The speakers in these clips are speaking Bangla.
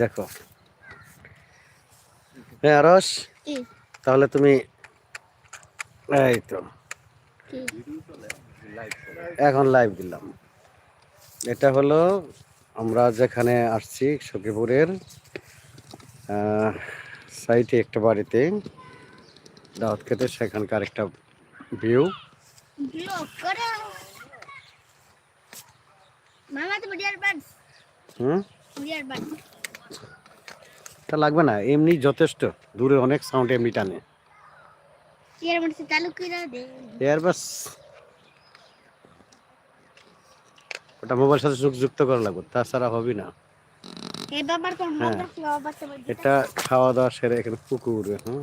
দেখো। হ্যাঁ রস তাহলে তুমি এই তো। এখন লাইভ দিলাম। এটা হলো আমরা যেখানে আসছি সখীপুরের সাইটে একটা বাড়িতে। দাওয়াত খেতে সেখানকার একটা ভিউ হুম? তা লাগবে না এমনি যথেষ্ট। দূরে অনেক সাউন্ড এমনি টানে। ওটা মোবাইল সাথে যুক্ত করা লাগবে তাছাড়া হবে না। হ্যাঁ। এটা খাওয়া দাওয়া সেরে এখানে পুকুর হ্যাঁ।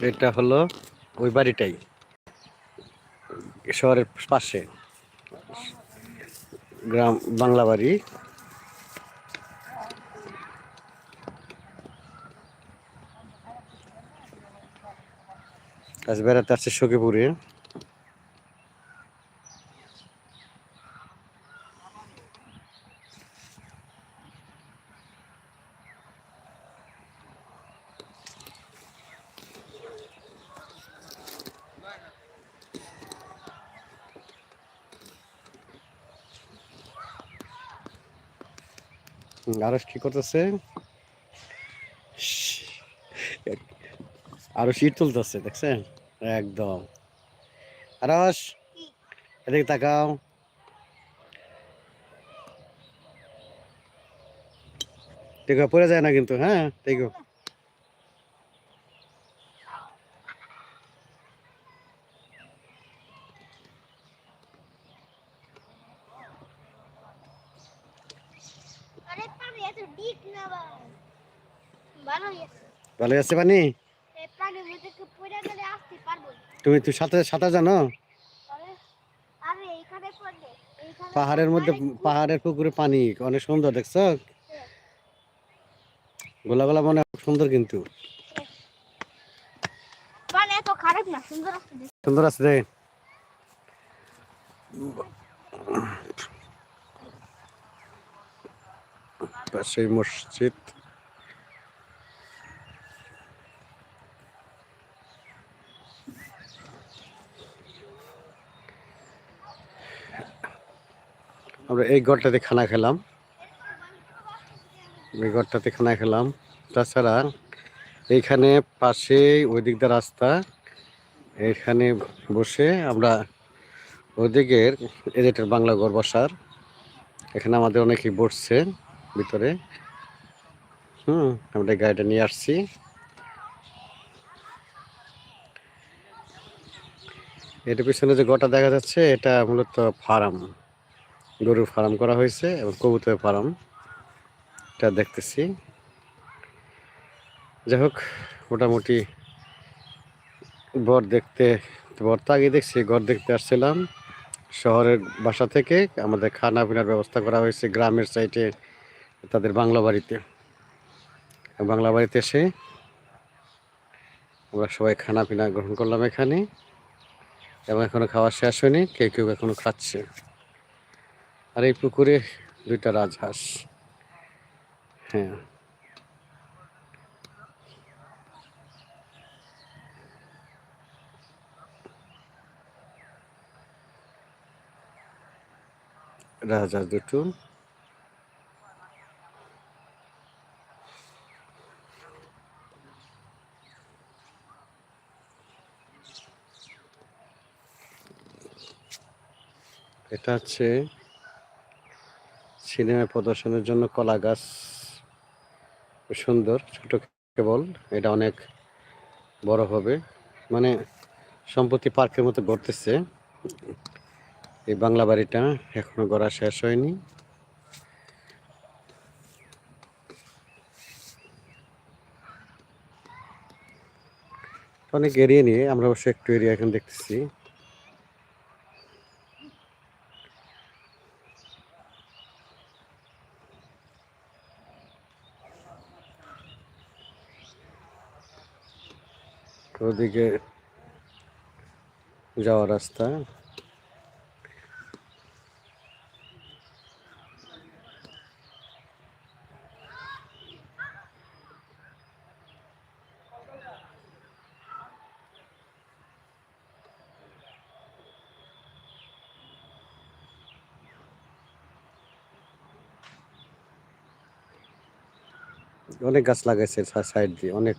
এটা হলো ওই বাড়িটাই। শহরের পাশে। গ্রাম বাংলা বাড়ি। আজ বেড়াতে আসছে সখীপুরে। আরস কি করতেছে? আরও শীত তুলতেছে, দেখছেন? একদম। আরস এদিকে তাকাও। দেখো, পড়ে যায় না কিন্তু হ্যাঁ? দেখো আরে পানি এত ডিপ না ভাই ভালো আছে ভালো আছে পানি। তুমি তুই সাঁতার সাঁতার জানো? পাহাড়ের মধ্যে পাহাড়ের পুকুরে পানি অনেক সুন্দর দেখছ? গোলা গোলা মনে সুন্দর কিন্তু। সুন্দর আছে দেখতে। সুন্দর আছে রে। পাশে মসজিদ। আমরা এই ঘরটাতে খানা খেলাম। এই ঘরটাতে খানা খেলাম। তাছাড়া এইখানে পাশে ওই দিক দিয়ে রাস্তা এখানে বসে আমরা ওদিকের এদিকের বাংলা ঘর বসার। এখানে আমাদের অনেকেই বসছে ভিতরে। হুম, আমরা গাড়িটা নিয়ে আসছি। এর পিছনে যে গোটা দেখা যাচ্ছে, এটা মূলত ফার্ম। গরুর ফার্ম করা হয়েছে এবং কবুতরের ফার্ম। এটা দেখতেছি। যাই হোক, মোটামুটি বর দেখতে, বর আগে দেখছি, ঘর দেখতে আসছিলাম। শহরের বাসা থেকে আমাদের খানা পিনার ব্যবস্থা করা হয়েছে গ্রামের সাইডে তাদের বাংলা বাড়িতে। বাংলা বাড়িতে এসে আমরা সবাই খানা পিনা গ্রহণ করলাম এখানে। এবং এখনও খাওয়া শেষ হয়নি, কেউ কেউ এখনও খাচ্ছে। আর এই পুকুরে দুইটা রাজহাঁস। হ্যাঁ। রাজহাঁস দুটো। এটা হচ্ছে সিনেমা প্রদর্শনের জন্য কলা গাছ সুন্দর, ছোট কেবল, এটা অনেক বড় হবে। মানে সম্পত্তি পার্কের মতো গড়তেছে। এই বাংলা বাড়িটা এখনও গড়া শেষ হয়নি। অনেক এরিয়া নিয়ে আমরা অবশ্য একটু এরিয়া এখন দেখতেছি। ওদিকে যাওয়ার রাস্তা। অনেক গাছ লাগাইছে সাইড দিয়ে অনেক।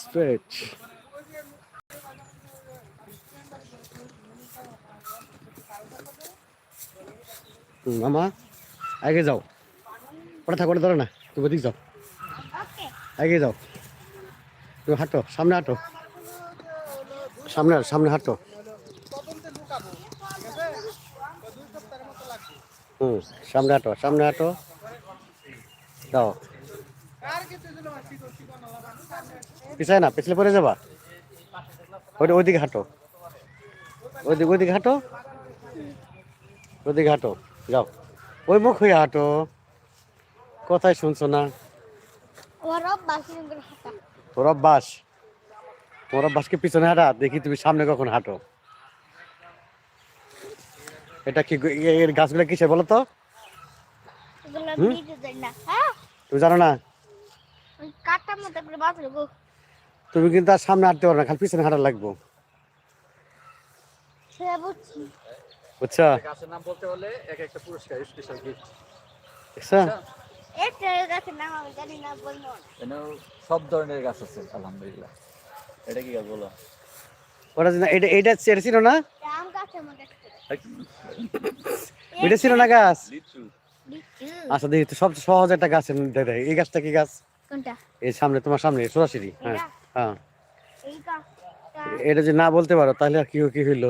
স্ট্রেচ মামা, আগে যাও। ওটা থাকো ধরো না, তুমি ওদিক যাও। আগে যাও। তুমি হাঁটো, সামনে হাঁটো। সামনে সামনে হাঁটো। হুম, সামনে হাঁটো সামনে হাঁটো। যাও। পিছায় না পিছলে পড়ে যাবা। ওই ওইদিকে হাঁটো। ওইদিকে ওইদিকে হাঁটো। ওইদিকে হাঁটো। যাও। ওই মুখ হয়ে হাঁটো। কথাই শুনছো না। তোর অভ্যাস তোর অভ্যাসকে পিছনে হাঁটা? দেখি তুমি সামনে কখন হাঁটো। এটা কি এর গাছগুলো কিসে বলো তো? হ্যাঁ? তুমি জানো না ওই কাটার মতো করে বাঁচলো গো তুমি কিন্তু আর সামনে হাঁটতে পারো না খালি পিছনে হাঁটা লাগবো। সে গাছের নাম বলতে হলে এক একটা পুরস্কার স্পেশাল গিফট দেখছ? একটা গাছের নাম আমি জানি না বলল না। এখানেও সব ধরনের গাছ আছে আলহামদুলিল্লাহ। এটা কি গাছ বলো? ওটা না- এটা এটা এটা ছিল না? এটা ছিল। না গাছ? লিচু। লিচু। আচ্ছা দেখি সবচেয়ে সহজ একটা গাছ দেয়। এই গাছটা কি গাছ? কোনটা? এই সামনে তোমার সামনে সরাসরি হ্যাঁ হ্যাঁ। এটা যে না বলতে পারো তাহলে আর কি কি হইল?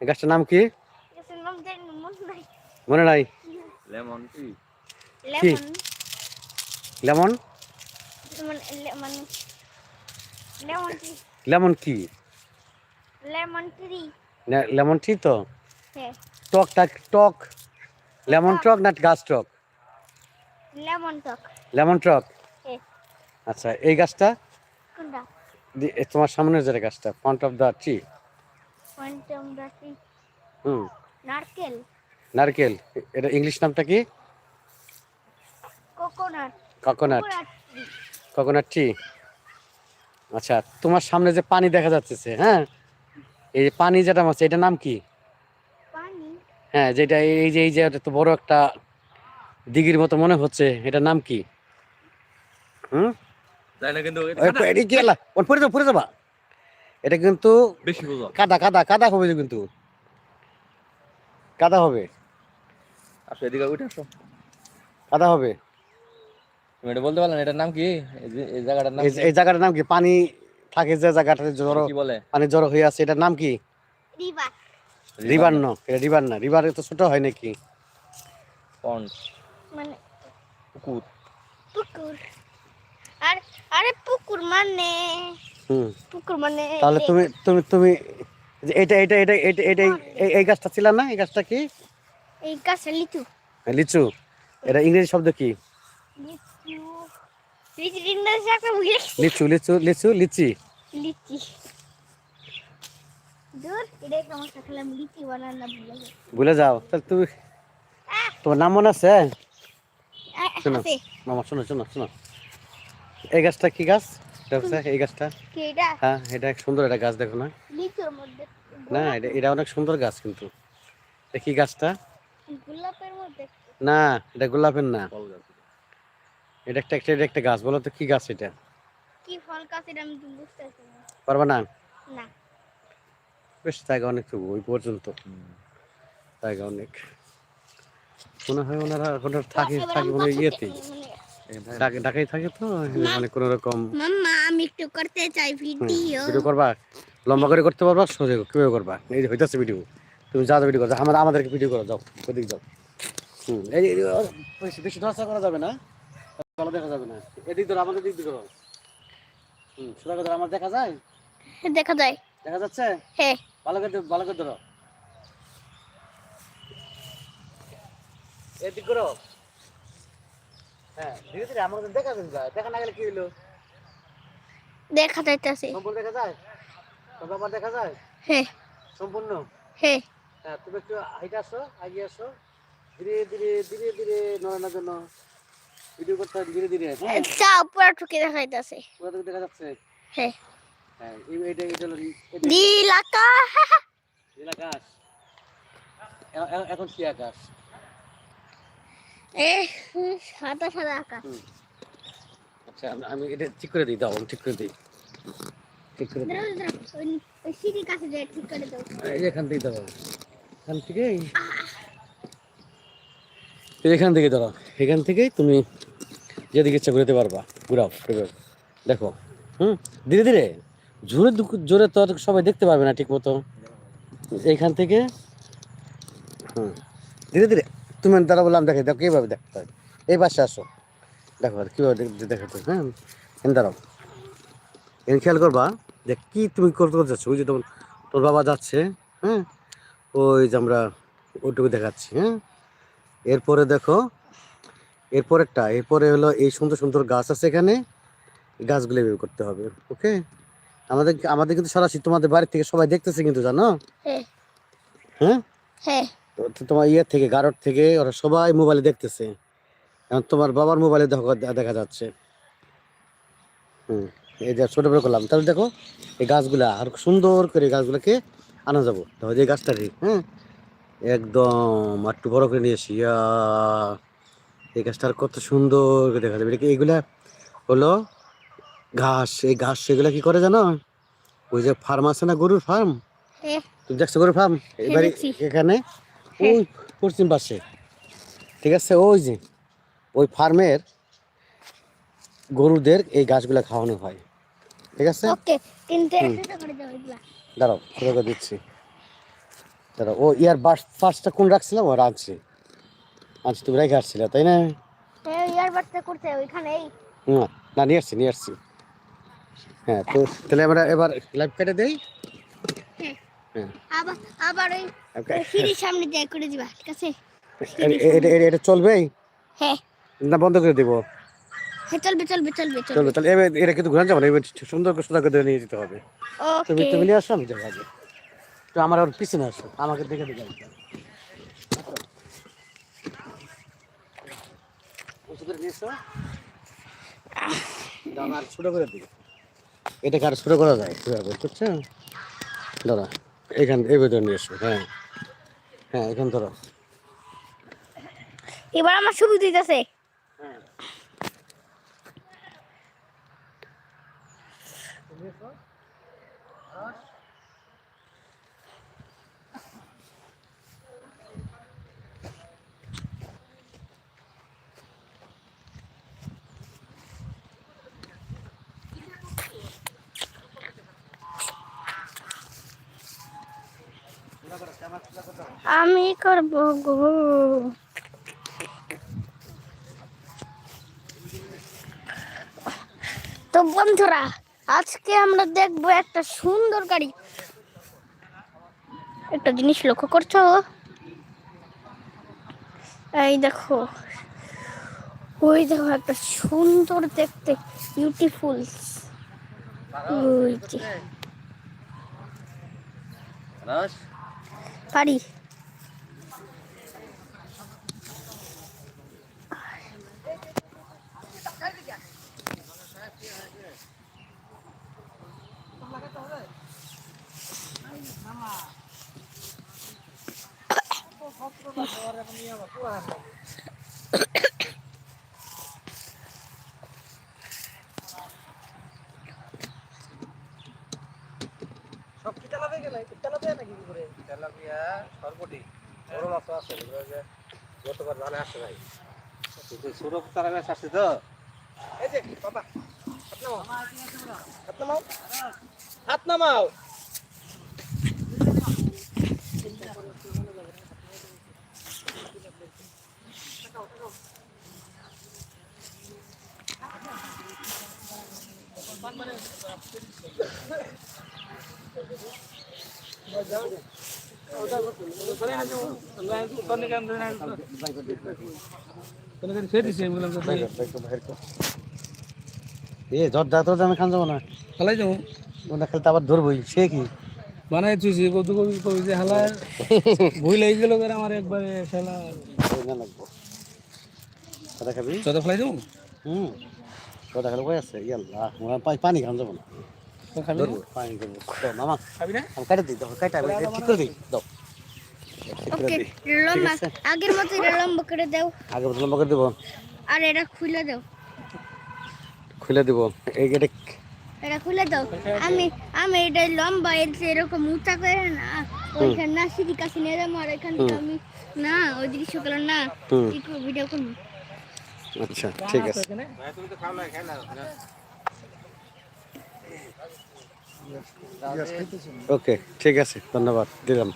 গাছটার নাম কি? মনে নাই। মনে নাই? Lemon tea lemon. লেমন? মানে lemon lemon tree lemon tree tea তো? হ্যাঁ। টক। টাক টক। লেমন টক না গাছ টক? লেমন টক। লেমন টক? আচ্ছা এই গাছটা? কোনটা? তোমার সামনের যে গাছটা ফ্রন্ট অফ দ্য ট্রি কোয়ান্টাম ব্রাসি হুম। নারকেল। নারকেল। এটা ইংলিশ নামটা কি? কোকোনাট কোকোনাট কোকোনাট ট্রি আচ্ছা তোমার সামনে যে পানি দেখা যাচ্ছে হ্যাঁ? এই যে পানি যেটা আছে এটার নাম কি? পানি। হ্যাঁ যেটা এই- যে এই যে এত বড় একটা দিঘির মতো মনে হচ্ছে। এটার নাম কি? হুম? তাই না কিন্তু? ওই এটি কি এলা? ওই পড়ে যাও পড়ে যাবা। এটা কিন্তু কাদা কাদা কাদা হবে কিন্তু। কাদা হবে। আসো এদিকে উঠে আসো। কাদা হবে। তুমি এটা বলতে এটার নাম কি? এই এই জায়গাটার নাম এই জায়গাটার নাম কি? পানি থাকে যে জায়গাটা জড়ো কি বলে? পানি জড়ো হয়ে আছে এটার নাম কি? River river. ন এটা রিভার না। রিভারে তো ছোট হয় নাকি? পন্ড। মানে পুকুর। পুকুর। আর আরে পুকুর মানে? হুম। পুকুর মানে তাহলে তুমি তুমি তুমি এটা এটা এটা এটা এটা এই- এই গাছটা ছিল না? এই গাছটা কি? এই গাছে লিচু। হ্যাঁ, লিচু। এটা ইংরেজি শব্দ কি? লিচু। লিচু ভুলে লিচু লিচু লিচু ভুলে যাও। তাহলে তুমি তোমার নাম মনে আছে? শোনো। মামা শোনো শোনো শোনো। এই গাছটা কি গাছ? এটা এই গাছটা? হ্যাঁ এটা সুন্দর একটা গাছ দেখো না। না এটা এটা অনেক সুন্দর গাছ কিন্তু। এটা কি গাছটা? না এটা গোলাপের না। এটা একটা একটা একটা গাছ বলো তো কি গাছ এটা? কি ফল গাছ এটা আমি বুঝতে না। পারবা না? না। বেশ জায়গা অনেক ওই পর্যন্ত। জায়গা অনেক। মনে হয় ওনারা থাকে এবার থাকে আমি মনে হয় ইয়েতেই। মানে- থাকে তো মানে কোনো রকম মাম্মা আমি একটু করতে চাই ভিডিও। ভিডিও করবা? লম্বা করে করতে পারবা? সোজা কীভাবে করবা? এই যে হইতাছে ভিডিও। তুমি যা ভিডিও করো আমাদের আমাদেরকে ভিডিও করো যাও ওদিক যাও। হুম এই যে- বেশি বেশি নষ্ট করা যাবে না? ভালো দেখা যাবে না। এদিক ধরো আমাদের দিক করো হুম সোজা করে আমার দেখা যায়? দেখা যায়। দেখা যাচ্ছে? হ্যাঁ। ভালো করে ভালো করে ধরো। এদিক করো। হ্যাঁ ধীরে ধীরে আমার দেখা যায়। দেখা না গেলে কি হলো দেখা যাইতেছে। সম্পূর্ণ দেখা যায়? বাবা দেখা যায়? হ্যাঁ। সম্পূর্ণ? হ্যাঁ। হ্যাঁ তুমি একটু হাইটে আসো এগিয়ে আসো। ধীরে ধীরে ধীরে ধীরে নড়ানোর জন্য ভিডিও করতে ধীরে ধীরে। হ্যাঁ চা পুরা টুকে দেখা যাইতেছে পুরো দিকে দেখা যাচ্ছে? হ্যাঁ। হ্যাঁ এই- এইটা এইটা হলো এটা নীল আকাশ! নীল আকাশ। এ- এ- এখন কি আকাশ? সাদা সাদা আকাশ। আচ্ছা আমি- আমি এটা ঠিক করে দিই দাও ঠিক করে দিই। ঠিক করে দিই। দাঁড়াও, দাঁড়াও, ওই- ওই সিঁড়ির কাছে যাই ঠিক করে দাও। এই এখান থেকে দাও এখান থেকে এখান থেকে দাঁড়াও। এখান থেকেই তুমি যেদিকে ইচ্ছা ঘুরতে পারবা ঘুরাও। দেখো হুম? ধীরে ধীরে। জোরে দুক- জোরে তো সবাই দেখতে পারবে না ঠিক মতো। এইখান থেকে হুম। ধীরে ধীরে। তুমি দাঁড়া বললাম দেখে দেখো কীভাবে দেখতে হয়। এই পাশে আসো। দেখো আর কীভাবে দেখ- দেখাতে হয়, হ্যাঁ? এখানে দাঁড়াও। এখানে খেয়াল করবা যে কী তুমি করতে করতে যাচ্ছ ওই যে তোমার তোর বাবা যাচ্ছে হ্যাঁ? ওই যে আমরা ওইটুকু দেখাচ্ছি হ্যাঁ? এরপরে দেখো এরপরেরটা এরপরে হলো এই সুন্দর সুন্দর গাছ আছে এখানে। গাছগুলো এভাবে করতে হবে ওকে? আমাদের আমাদের কিন্তু সরাসরি তোমাদের বাড়ি থেকে সবাই দেখতেছে কিন্তু জানো? হ্যাঁ। হ্যাঁ? হ্যাঁ। তোমার ইয়ে থেকে গারট থেকে ওরা সবাই মোবাইলে দেখতেছে। এখন তোমার বাবার মোবাইলে দেখো দেখা যাচ্ছে। হুম এই যে ছোট বড় করলাম। তাহলে দেখো এই গাছগুলা আর সুন্দর করে গাছগুলোকে আনা যাব। দেখো যে গাছটাকে হ্যাঁ একদম একটু বড় করে নিয়ে এসি ইয়া, এই গাছটা আর কত সুন্দর করে দেখা যাবে। এটা কি এগুলা হলো ঘাস? এই ঘাস সেগুলা কি করে জানো? ওই যে ফার্ম আছে না গরুর ফার্ম হ্যাঁ। তুমি দেখছ গরুর ফার্ম এবারে এখানে ওই পশ্চিম পাশে ঠিক আছে ওই যে ওই ফার্মের গরুদের এই গাছগুলা খাওয়ানো হয়। ঠিক আছে? দাঁড়াও দিচ্ছি। দাঁড়াও ও ইয়ার বাস ফার্স্টটা কোন রাখছিলাম? ও আনছি আনছি তুমি রেখে আসছিলে তাই না? হ্যাঁ না, না নিয়ে আসছি নিয়ে আসছি। হ্যাঁ তো তাহলে আমরা এবার লাইভ কেটে দেই। হ্যাঁ হ্যাঁ আবার আবার ওই সিঁড়ির সামনে যাই করে দিবা ঠিক আছে? এটা এটা- চলবেই হ্যাঁ। না বন্ধ করে দেবো। হ্যাঁ চলবে চলবে চলবে চলবে। চলবে এবার এটা কিন্তু যাব না এবার সুন্দর করে সোজা করে নিয়ে যেতে হবে। তুমি তুমি নিয়ে আসো আমি যাব আগে। তো আমার ওর পিছনে আসো আমাকে দেখে দেখে আসো। ছোট করে দিই। এটাকে আর ছোট করা যায়। বুঝছ দাদা এখান এই ভেতরে নিয়ে এসো হ্যাঁ। হ্যাঁ এখান ধরো। এবার আমার শুরু দিতেছে আমি করব গো। তো বন্ধুরা, আজকে আমরা দেখব একটা সুন্দর গাড়ি। একটা জিনিস লক্ষ্য করছ? এই দেখো। ওই দেখো একটা সুন্দর দেখতে বিউটিফুল ওই যে। পারি সব কি তেলাপিয়া সর্বটি। বড় মাছ আছে। গতবার ভাই কিন্তু ছোট তেলাপিয়া আসছে তো। এই যে বাবা হাত নামাও। হাত নামাও। হাত নামাও। এ জর্দা তো আমি খান যাব না। হালাই যাব। ওটা খেলতে আবার ধরবই সে কি? বানাই তুইছি কত কবি কবি যে হালায় ভুই লাগি গেল করে আমার একবারে খেলা না লাগবো। কথা খাবি? চত ফেলাই যাব? হুম কথা খেলে কই আছে? ইয়াল্লা মোরা পাই- পানি খান যাব না। মামা আমি কাটে দিই দাও কাটে আমি ঠিক করে দিই দাও ওকে লম্বা আগের মতো এটা লম্বা করে দাও লম্বা করে দেবো আর এটা খুলে দাও খুলে দেবো এই গেটে এটা খুলে দাও আমি আমি এটা লম্বা এর এরকম উঁচা করে না ওইখানে না সিঁড়ি কাছে নিয়ে যাব আর এখান থেকে আমি না ওইদিকে সকালে না ভিডিও করব আচ্ছা ঠিক আছে ভাই তুমি তো খাও না খাই না ওকে ঠিক আছে ধন্যবাদ দিলাম।